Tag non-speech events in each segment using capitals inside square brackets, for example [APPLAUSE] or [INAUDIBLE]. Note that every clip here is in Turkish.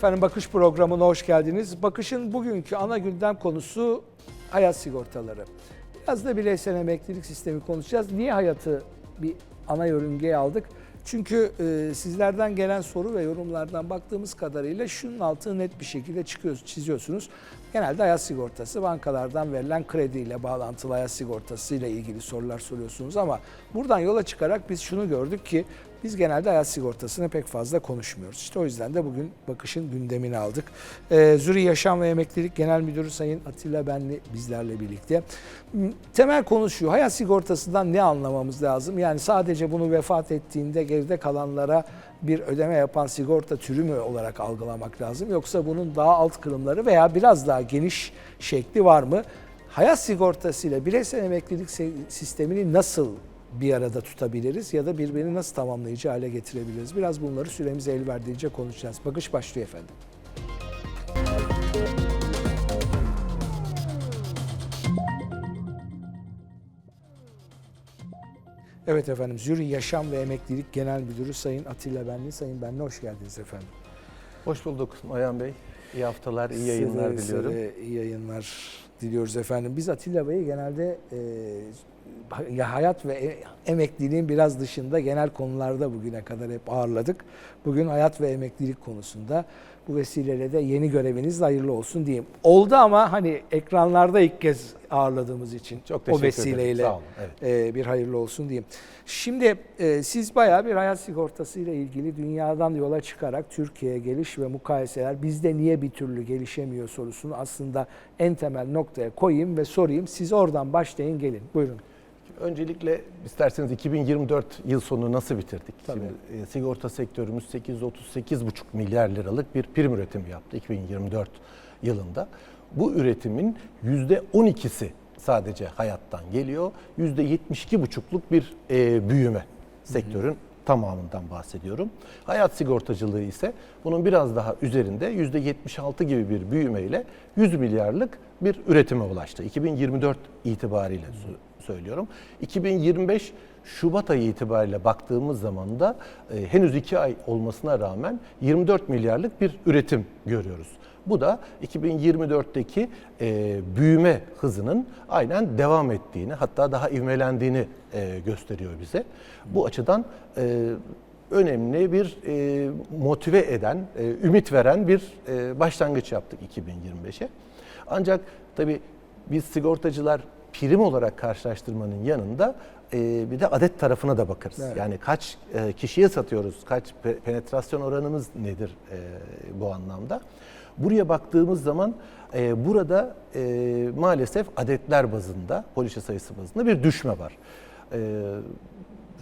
Efendim Bakış programına hoş geldiniz. Bakış'ın bugünkü ana gündem konusu hayat sigortaları. Biraz da bireysel emeklilik sistemi konuşacağız. Niye hayatı bir ana yörüngeye aldık? Çünkü e, sizlerden gelen soru ve yorumlardan baktığımız kadarıyla şunun altını net bir şekilde çıkıyor, çiziyorsunuz. Genelde hayat sigortası, bankalardan verilen krediyle bağlantılı hayat sigortası ile ilgili sorular soruyorsunuz ama buradan yola çıkarak biz şunu gördük ki biz genelde hayat sigortasını pek fazla konuşmuyoruz. İşte o yüzden de bugün Bakış'ın gündemini aldık. Ee, Züri Yaşam ve Emeklilik Genel Müdürü Sayın Atilla Benli bizlerle birlikte. M, Temel konu şu, hayat sigortasından ne anlamamız lazım? Yani sadece bunu vefat ettiğinde geride kalanlara bir ödeme yapan sigorta türü mü olarak algılamak lazım? Yoksa bunun daha alt kırımları veya biraz daha geniş şekli var mı? Hayat sigortası ile bireysel emeklilik sistemini nasıl bir arada tutabiliriz ya da birbirini nasıl tamamlayıcı hale getirebiliriz? Biraz bunları süremiz el verdiğince konuşacağız. Bakış başlıyor efendim. Evet efendim Züri Yaşam ve Emeklilik Genel Müdürü Sayın Atilla Benli. Sayın Benli hoş geldiniz efendim. Hoş bulduk Ayhan Bey. İyi haftalar, iyi yayınlar Size- diliyorum. size iyi yayınlar diliyoruz efendim. Biz Atilla Bey'i genelde e, ya hayat ve e- emekliliğin biraz dışında genel konularda bugüne kadar hep ağırladık. Bugün hayat ve emeklilik konusunda bu vesileyle de yeni göreviniz hayırlı olsun diyeyim. Oldu ama hani ekranlarda ilk kez ağırladığımız için Çok o vesileyle ederim. Sağ olun. Evet. e, bir hayırlı olsun diyeyim. Şimdi e, siz bayağı bir hayat sigortası ile ilgili dünyadan yola çıkarak Türkiye'ye geliş ve mukayeseler bizde niye bir türlü gelişemiyor sorusunu aslında en temel noktaya koyayım ve sorayım. Siz oradan başlayın gelin. Buyurun. Öncelikle isterseniz 2024 yıl sonu nasıl bitirdik? Tabii. Şimdi e, sigorta sektörümüz 838,5 milyar liralık bir prim üretimi yaptı 2024 yılında. Bu üretimin %12'si sadece hayattan geliyor. %72,5'luk bir e, büyüme sektörün tamamından bahsediyorum. Hayat sigortacılığı ise bunun biraz daha üzerinde %76 gibi bir büyümeyle 100 milyarlık bir üretime ulaştı. 2024 itibariyle söylüyorum. 2025 Şubat ayı itibariyle baktığımız zaman da e, henüz 2 ay olmasına rağmen 24 milyarlık bir üretim görüyoruz. Bu da 2024'teki e, büyüme hızının aynen devam ettiğini hatta daha ivmelendiğini e, gösteriyor bize. Bu açıdan e, önemli bir e, motive eden, e, ümit veren bir e, başlangıç yaptık 2025'e. Ancak tabii biz sigortacılar prim olarak karşılaştırmanın yanında e, bir de adet tarafına da bakarız. Evet. Yani kaç e, kişiye satıyoruz, kaç pe- penetrasyon oranımız nedir e, bu anlamda? Buraya baktığımız zaman e, burada e, maalesef adetler bazında, poliçe sayısı bazında bir düşme var. E,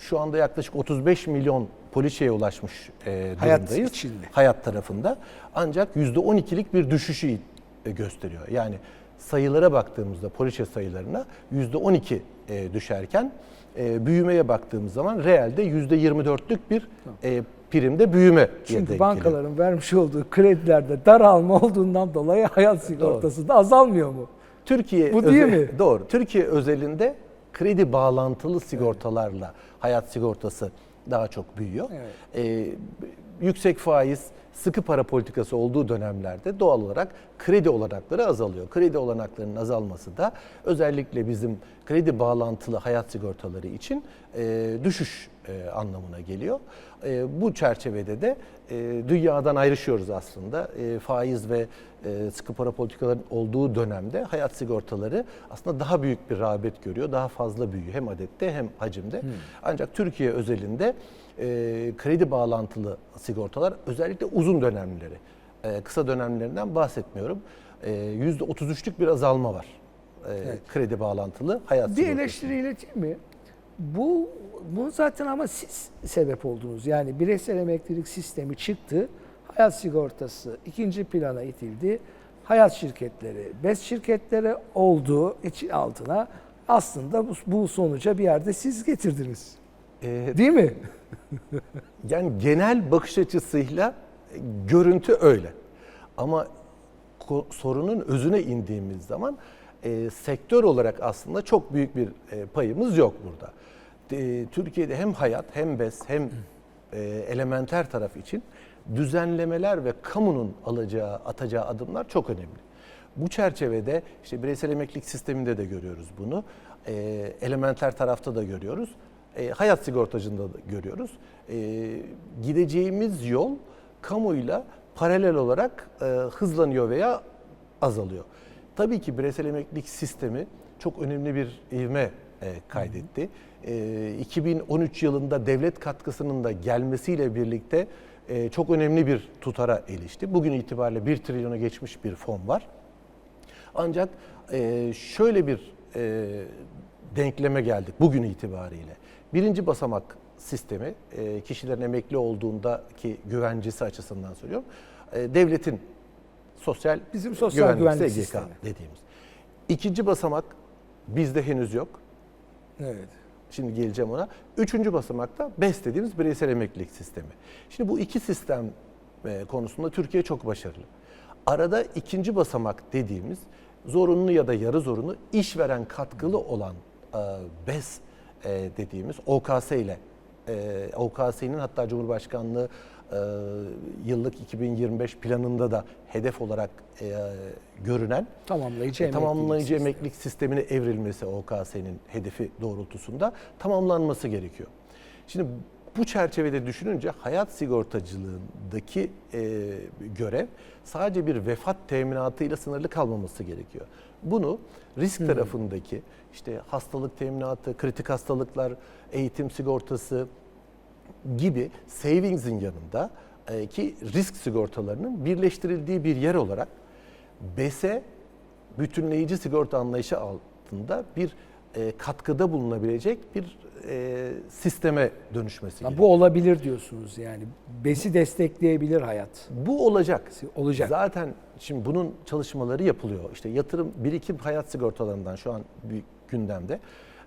şu anda yaklaşık 35 milyon poliçeye ulaşmış e, Hayat durumdayız. içinde. Hayat tarafında. Ancak %12'lik bir düşüşü gösteriyor. Yani sayılara baktığımızda poliçe sayılarına %12 e, düşerken e, büyümeye baktığımız zaman reelde %24'lük bir e, primde büyüme Çünkü bankaların vermiş olduğu kredilerde daralma olduğundan dolayı hayat sigortası da azalmıyor mu? Türkiye Bu değil özel- mi? Doğru. Türkiye özelinde kredi bağlantılı sigortalarla hayat sigortası daha çok büyüyor. Evet. Ee, yüksek faiz, sıkı para politikası olduğu dönemlerde doğal olarak kredi olanakları azalıyor. Kredi olanaklarının azalması da özellikle bizim kredi bağlantılı hayat sigortaları için e, düşüş e, anlamına geliyor. E, bu çerçevede de e, dünyadan ayrışıyoruz aslında. E, faiz ve e, sıkı para politikaların olduğu dönemde hayat sigortaları aslında daha büyük bir rağbet görüyor. Daha fazla büyüyor hem adette hem hacimde. Ancak Türkiye özelinde e, kredi bağlantılı sigortalar özellikle uzun dönemleri, e, kısa dönemlerinden bahsetmiyorum. E, %33'lük bir azalma var. E, Evet. Kredi bağlantılı hayat Bir sigortası. eleştiri ileteyim mi? Bu, bunu zaten ama siz sebep oldunuz. Yani bireysel emeklilik sistemi çıktı. Hayat sigortası ikinci plana itildi. Hayat şirketleri, BES şirketleri oldu için altına. Aslında bu, bu sonuca bir yerde siz getirdiniz. E, Değil mi? [LAUGHS] Yani genel bakış açısıyla e, görüntü öyle. Ama sorunun özüne indiğimiz zaman e, sektör olarak aslında çok büyük bir e, payımız yok burada. E, Türkiye'de hem hayat hem bes hem e, elementer taraf için düzenlemeler ve kamunun alacağı, atacağı adımlar çok önemli. Bu çerçevede işte bireysel emeklilik sisteminde de görüyoruz bunu. E, elementer tarafta da görüyoruz. E, hayat sigortacında da görüyoruz. E, gideceğimiz yol kamuyla paralel olarak e, hızlanıyor veya azalıyor. Tabii ki bireysel emeklilik sistemi çok önemli bir ivme e, kaydetti. E, 2013 yılında devlet katkısının da gelmesiyle birlikte e, çok önemli bir tutara erişti. Bugün itibariyle 1 trilyona geçmiş bir fon var. Ancak e, şöyle bir e, denkleme geldik bugün itibariyle. Birinci basamak sistemi e, kişilerin emekli olduğundaki güvencesi açısından söylüyorum. E, devletin sosyal Bizim sosyal güvenlik SGK sistemi. dediğimiz. İkinci basamak bizde henüz yok. Evet. Şimdi geleceğim ona. Üçüncü basamakta BES dediğimiz bireysel emeklilik sistemi. Şimdi bu iki sistem e, konusunda Türkiye çok başarılı. Arada ikinci basamak dediğimiz zorunlu ya da yarı zorunlu işveren katkılı olan e, BES e, dediğimiz OKS ile OKS'nin hatta Cumhurbaşkanlığı e, yıllık 2025 planında da hedef olarak e, görünen Tamamlayıcı e, emeklilik tamamlayıcı sistemi. emeklilik sistemine evrilmesi OKS'nin hedefi doğrultusunda tamamlanması gerekiyor. Şimdi bu çerçevede düşününce hayat sigortacılığındaki e, görev sadece bir vefat teminatıyla sınırlı kalmaması gerekiyor. Bunu risk tarafındaki işte hastalık teminatı, kritik hastalıklar, eğitim sigortası gibi savings'in yanında e, ki risk sigortalarının birleştirildiği bir yer olarak BES'e bütünleyici sigorta anlayışı altında bir e, katkıda bulunabilecek bir e, sisteme dönüşmesi gerekiyor. bu olabilir diyorsunuz yani. Besi destekleyebilir hayat. Bu olacak. Olacak. Zaten şimdi bunun çalışmaları yapılıyor. İşte yatırım, birikim hayat sigortalarından şu an bir gündemde.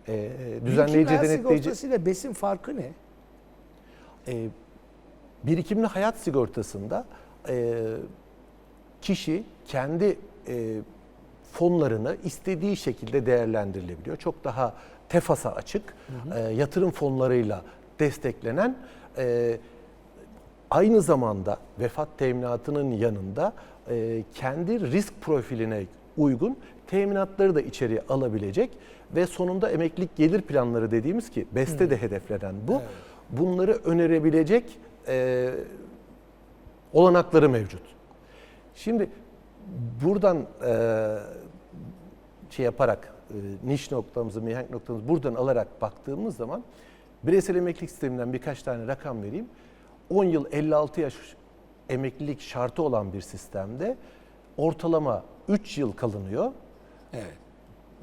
E, düzenleyici, Birikim hayat denetleyici... sigortasıyla besin farkı ne? E, birikimli hayat sigortasında e, kişi kendi e, fonlarını istediği şekilde değerlendirilebiliyor. Çok daha tefasa açık, e, yatırım fonlarıyla desteklenen e, aynı zamanda vefat teminatının yanında e, kendi risk profiline uygun teminatları da içeriye alabilecek ve sonunda emeklilik gelir planları dediğimiz ki BES'te de hedeflenen bu. Bunları önerebilecek e, olanakları mevcut. Şimdi buradan e, şey yaparak e, niş noktamızı, mihenk noktamızı buradan alarak baktığımız zaman bireysel emeklilik sisteminden birkaç tane rakam vereyim. 10 yıl 56 yaş emeklilik şartı olan bir sistemde ortalama 3 yıl kalınıyor. Evet.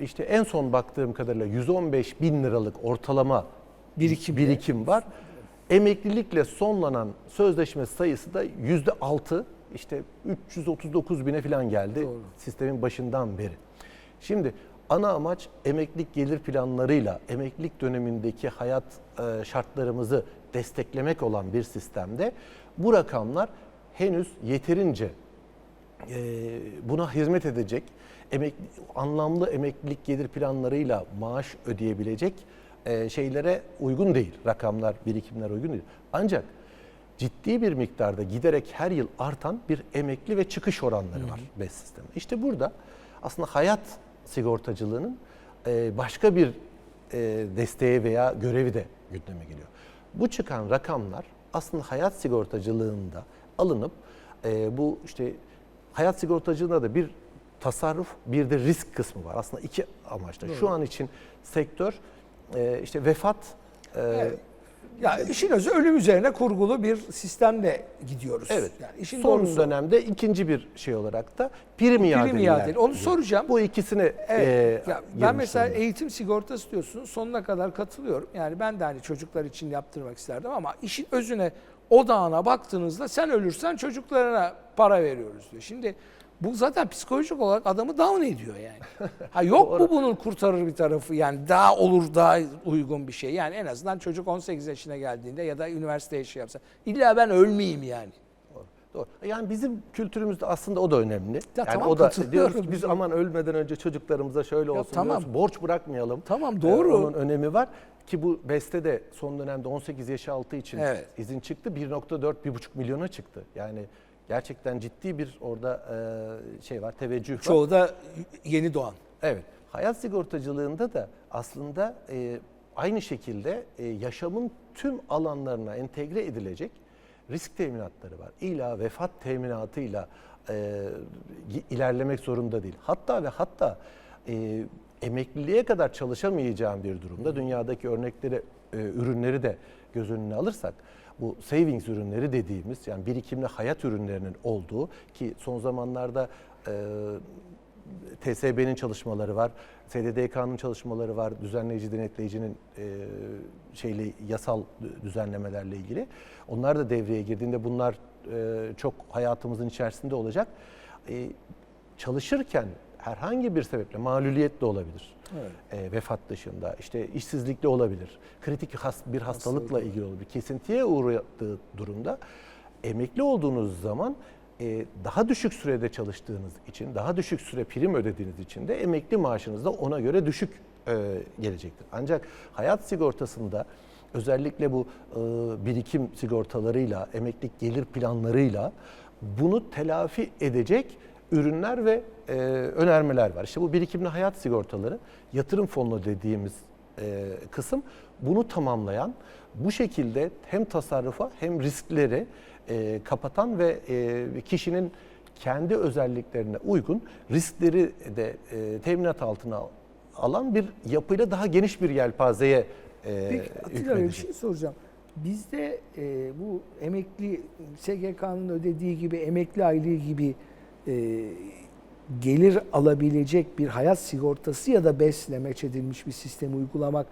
İşte en son baktığım kadarıyla 115 bin liralık ortalama Birikim. birikim var. Emeklilikle sonlanan sözleşme sayısı da yüzde altı, işte 339 bine falan geldi Doğru. sistemin başından beri. Şimdi ana amaç emeklilik gelir planlarıyla emeklilik dönemindeki hayat e, şartlarımızı desteklemek olan bir sistemde bu rakamlar henüz yeterince e, buna hizmet edecek emek, anlamlı emeklilik gelir planlarıyla maaş ödeyebilecek e, şeylere uygun değil. Rakamlar, birikimler uygun değil. Ancak ciddi bir miktarda giderek her yıl artan bir emekli ve çıkış oranları var BES sisteminde. İşte burada aslında hayat sigortacılığının e, başka bir e, desteği veya görevi de gündeme geliyor. Bu çıkan rakamlar aslında hayat sigortacılığında alınıp e, bu işte hayat sigortacılığında da bir tasarruf bir de risk kısmı var. Aslında iki amaçla. Şu an için sektör e, işte vefat e, Evet. Ya işin özü ölüm üzerine kurgulu bir sistemle gidiyoruz. Evet. Yani işin Son doğrusu. dönemde ikinci bir şey olarak da prim iadeler. iadeli. Onu soracağım. Bu ikisini Evet. e, ya ben mesela durumda. eğitim sigortası diyorsun sonuna kadar katılıyorum. Yani ben de hani çocuklar için yaptırmak isterdim ama işin özüne odağına baktığınızda sen ölürsen çocuklarına para veriyoruz diyor. Şimdi bu zaten psikolojik olarak adamı down ediyor yani. Ha yok [LAUGHS] mu bunun kurtarır bir tarafı yani daha olur daha uygun bir şey. Yani en azından çocuk 18 yaşına geldiğinde ya da üniversite işi yapsa illa ben ölmeyeyim yani. Doğru. Yani bizim kültürümüzde aslında o da önemli. Ya yani tamam, o da diyoruz ki biz aman ölmeden önce çocuklarımıza şöyle olsun tamam. diyoruz. Borç bırakmayalım. Tamam, Ee, doğru. onun önemi var ki bu beste de son dönemde 18 yaş altı için Evet. izin çıktı. 1.4 1.5 milyona çıktı. Yani gerçekten ciddi bir orada e, şey var, teveccüh var. Çoğu da yeni doğan. Evet. Hayat sigortacılığında da aslında e, aynı şekilde e, yaşamın tüm alanlarına entegre edilecek risk teminatları var. İlla vefat teminatıyla e, ilerlemek zorunda değil. Hatta ve hatta e, emekliliğe kadar çalışamayacağım bir durumda dünyadaki örnekleri, e, ürünleri de göz önüne alırsak bu savings ürünleri dediğimiz yani birikimli hayat ürünlerinin olduğu ki son zamanlarda e, TSB'nin çalışmaları var, SDDK'nın çalışmaları var, düzenleyici denetleyicinin e, şeyle yasal düzenlemelerle ilgili. Onlar da devreye girdiğinde bunlar e, çok hayatımızın içerisinde olacak. E, çalışırken herhangi bir sebeple maluliyet de olabilir. E, vefat dışında, işte işsizlikle olabilir, kritik has- bir hastalıkla ilgili olabilir. Kesintiye uğradığı durumda emekli olduğunuz zaman e, daha düşük sürede çalıştığınız için, daha düşük süre prim ödediğiniz için de emekli maaşınız da ona göre düşük e, gelecektir. Ancak hayat sigortasında özellikle bu e, birikim sigortalarıyla, emeklilik gelir planlarıyla bunu telafi edecek ürünler ve e, önermeler var. İşte bu birikimli hayat sigortaları, yatırım fonu dediğimiz e, kısım bunu tamamlayan, bu şekilde hem tasarrufa hem riskleri e, kapatan ve e, kişinin kendi özelliklerine uygun riskleri de e, teminat altına alan bir yapıyla daha geniş bir yelpazeye e, Peki Atilla Bey bir şey soracağım. Bizde e, bu emekli SGK'nın ödediği gibi emekli aylığı gibi e, gelir alabilecek bir hayat sigortası ya da BES'le meç edilmiş bir sistemi uygulamak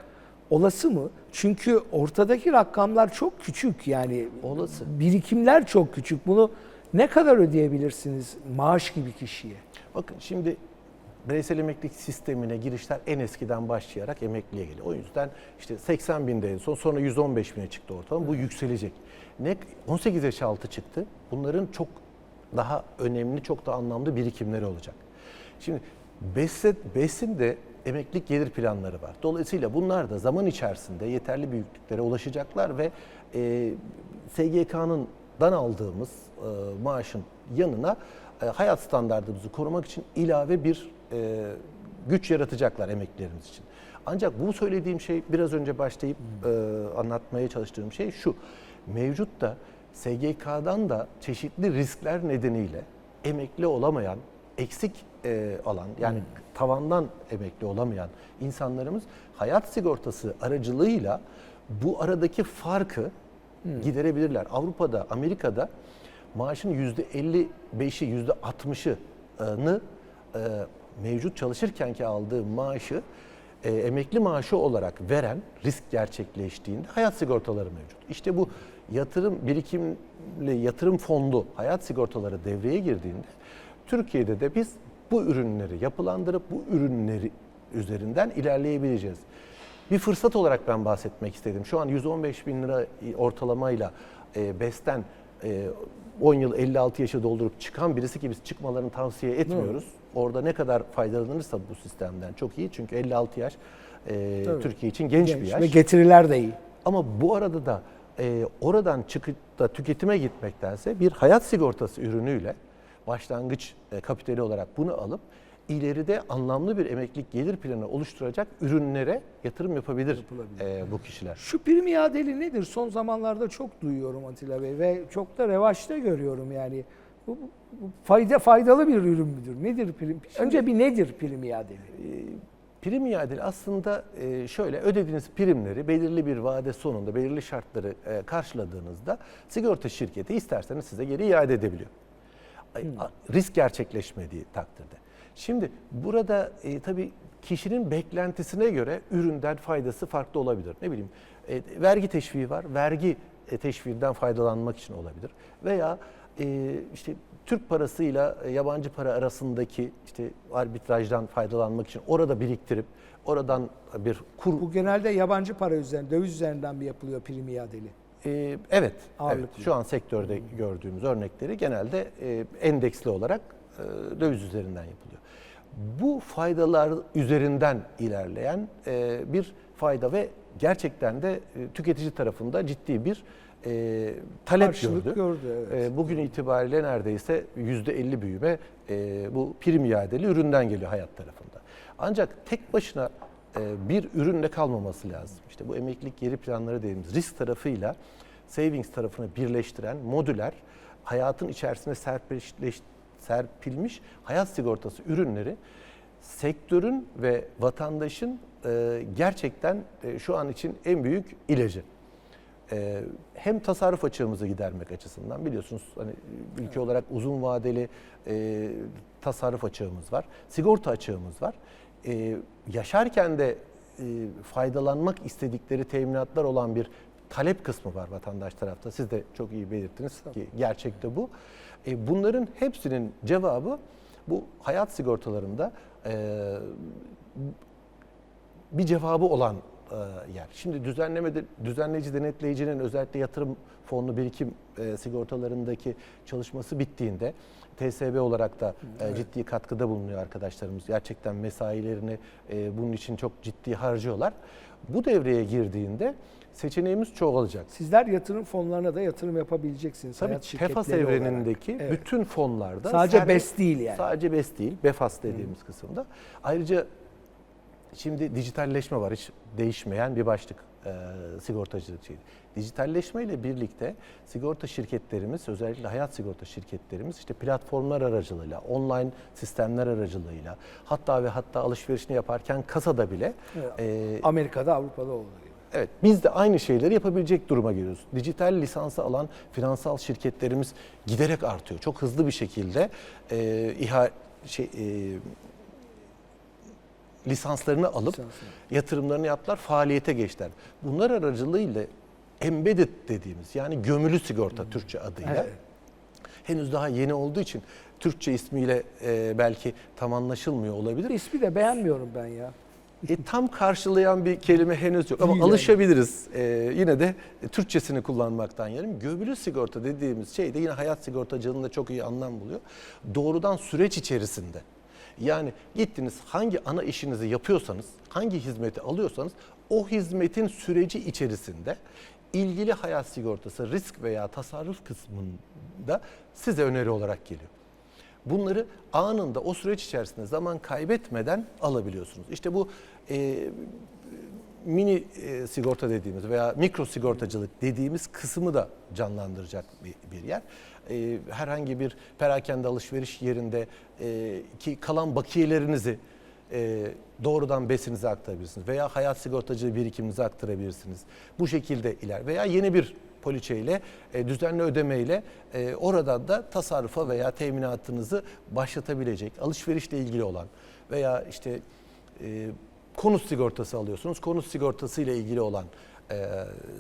olası mı? Çünkü ortadaki rakamlar çok küçük yani Olası. birikimler çok küçük. Bunu ne kadar ödeyebilirsiniz maaş gibi kişiye? Bakın şimdi bireysel emeklilik sistemine girişler en eskiden başlayarak emekliye geliyor. O yüzden işte 80 binde en son sonra 115 bine çıktı ortalama. Bu yükselecek. Ne 18 yaş altı çıktı. Bunların çok daha önemli, çok da anlamlı birikimleri olacak. Şimdi BES'e, BES'in de emeklilik gelir planları var. Dolayısıyla bunlar da zaman içerisinde yeterli büyüklüklere ulaşacaklar ve e, SGK'nın dan aldığımız e, maaşın yanına e, hayat standartımızı korumak için ilave bir e, güç yaratacaklar emeklilerimiz için. Ancak bu söylediğim şey biraz önce başlayıp e, anlatmaya çalıştığım şey şu. Mevcut da SGK'dan da çeşitli riskler nedeniyle emekli olamayan, eksik e, alan yani tavandan emekli olamayan insanlarımız hayat sigortası aracılığıyla bu aradaki farkı giderebilirler. Avrupa'da, Amerika'da maaşın %55'i, %60'ını e, mevcut çalışırkenki aldığı maaşı e, emekli maaşı olarak veren risk gerçekleştiğinde hayat sigortaları mevcut. İşte bu yatırım birikimli yatırım fonlu hayat sigortaları devreye girdiğinde Türkiye'de de biz bu ürünleri yapılandırıp bu ürünleri üzerinden ilerleyebileceğiz. Bir fırsat olarak ben bahsetmek istedim. Şu an 115 bin lira ortalamayla e, BES'ten e, 10 yıl 56 yaşı doldurup çıkan birisi ki biz çıkmalarını tavsiye etmiyoruz. Orada ne kadar faydalanırsa bu sistemden çok iyi. Çünkü 56 yaş e, Tabii. Türkiye için genç, bir yaş. Ve getiriler de iyi. Ama bu arada da e, oradan çıkıp da tüketime gitmektense bir hayat sigortası ürünüyle başlangıç e, kapitali olarak bunu alıp ileride anlamlı bir emeklilik gelir planı oluşturacak ürünlere yatırım yapabilir, e, bu kişiler. Şu prim iadeli nedir? Son zamanlarda çok duyuyorum Atilla Bey ve çok da revaçta görüyorum yani. Bu, bu- fayda faydalı bir ürün müdür? Nedir prim? Önce bir nedir prim iadeli? Prim iadeli aslında e, şöyle ödediğiniz primleri belirli bir vade sonunda belirli şartları e, karşıladığınızda sigorta şirketi isterseniz size geri iade edebiliyor. A- Risk gerçekleşmediği takdirde. Şimdi burada e, tabii kişinin beklentisine göre üründen faydası farklı olabilir. Ne bileyim e, vergi teşviği var. Vergi e, teşviğinden faydalanmak için olabilir. Veya e, işte Türk parasıyla e, yabancı para arasındaki işte arbitrajdan faydalanmak için orada biriktirip oradan bir kur Bu genelde yabancı para üzerinden, döviz üzerinden mi yapılıyor prim iadeli? Ee, evet, Ağırlıklı. evet. Şu an sektörde gördüğümüz örnekleri genelde e, endeksli olarak e, döviz üzerinden yapılıyor. Bu faydalar üzerinden ilerleyen e, bir fayda ve gerçekten de e, tüketici tarafında ciddi bir e, talep Karşılık gördü. gördü, evet. E, bugün itibariyle neredeyse %50 büyüme e, bu prim iadeli üründen geliyor hayat tarafında. Ancak tek başına e, bir ürünle kalmaması lazım. İşte bu emeklilik geri planları dediğimiz risk tarafıyla savings tarafını birleştiren modüler hayatın içerisine serpilmiş, serpilmiş hayat sigortası ürünleri sektörün ve vatandaşın e, gerçekten e, şu an için en büyük ilacı. E, hem tasarruf açığımızı gidermek açısından biliyorsunuz hani ülke olarak uzun vadeli e, tasarruf açığımız var, sigorta açığımız var. E, yaşarken de e, faydalanmak istedikleri teminatlar olan bir talep kısmı var vatandaş tarafta. Siz de çok iyi belirttiniz ki gerçekte bu. E, bunların hepsinin cevabı bu hayat sigortalarında e, bir cevabı olan yer. Şimdi düzenlemede düzenleyici denetleyicinin özellikle yatırım fonlu birikim e, sigortalarındaki çalışması bittiğinde TSB olarak da e, ciddi katkıda bulunuyor arkadaşlarımız. Gerçekten mesailerini e, bunun için çok ciddi harcıyorlar. Bu devreye girdiğinde seçeneğimiz çoğalacak. Sizler yatırım fonlarına da yatırım yapabileceksiniz. Tabii TEFAS olarak. evrenindeki Evet. bütün fonlarda Sadece servet- BES değil yani. Sadece BES değil, BEFAS dediğimiz kısımda. Ayrıca şimdi dijitalleşme var. Hiç değişmeyen bir başlık e, sigortacılık şeyi. Dijitalleşme ile birlikte sigorta şirketlerimiz, özellikle hayat sigorta şirketlerimiz işte platformlar aracılığıyla, online sistemler aracılığıyla hatta ve hatta alışverişini yaparken kasada bile Evet. e, Amerika'da, Avrupa'da gibi. Evet, biz de aynı şeyleri yapabilecek duruma geliyoruz. Dijital lisansı alan finansal şirketlerimiz giderek artıyor. Çok hızlı bir şekilde e, İHA şey, e, lisanslarını alıp Lisansını. yatırımlarını yaptılar, faaliyete geçtiler. Bunlar aracılığıyla embedded dediğimiz yani gömülü sigorta Türkçe adıyla Evet. henüz daha yeni olduğu için Türkçe ismiyle e, belki tam anlaşılmıyor olabilir. İsmi de beğenmiyorum ben ya. E, tam karşılayan bir kelime henüz yok ama Değil yani. alışabiliriz. E, yine de Türkçesini kullanmaktan yerim. Gömülü sigorta dediğimiz şey de yine hayat sigortacılığında çok iyi anlam buluyor. Doğrudan süreç içerisinde. Yani gittiniz hangi ana işinizi yapıyorsanız, hangi hizmeti alıyorsanız o hizmetin süreci içerisinde ilgili hayat sigortası risk veya tasarruf kısmında size öneri olarak geliyor. Bunları anında o süreç içerisinde zaman kaybetmeden alabiliyorsunuz. İşte bu e, mini e, sigorta dediğimiz veya mikro sigortacılık dediğimiz kısmı da canlandıracak bir, bir yer. E, herhangi bir perakende alışveriş yerinde e, ki kalan bakiyelerinizi e, doğrudan besinize aktarabilirsiniz veya hayat sigortacılığı birikiminize aktarabilirsiniz. Bu şekilde iler veya yeni bir poliçeyle, e, düzenli ödemeyle e, oradan da tasarrufa veya teminatınızı başlatabilecek, alışverişle ilgili olan veya işte e, konut sigortası alıyorsunuz. Konut sigortası ile ilgili olan e,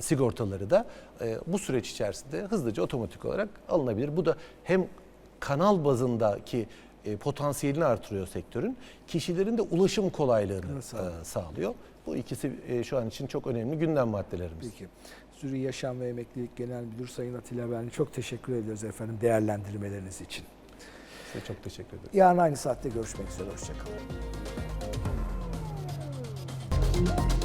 sigortaları da e, bu süreç içerisinde hızlıca otomatik olarak alınabilir. Bu da hem kanal bazındaki e, potansiyelini artırıyor sektörün, kişilerin de ulaşım kolaylığını Sağlıyor. e, sağlıyor. Bu ikisi e, şu an için çok önemli gündem maddelerimiz. Peki. Zürih Yaşam ve Emeklilik Genel Müdür Sayın Atilla Benli çok teşekkür ediyoruz efendim değerlendirmeleriniz için. Size çok teşekkür ederim. Yarın aynı saatte görüşmek üzere. Hoşçakalın. thank you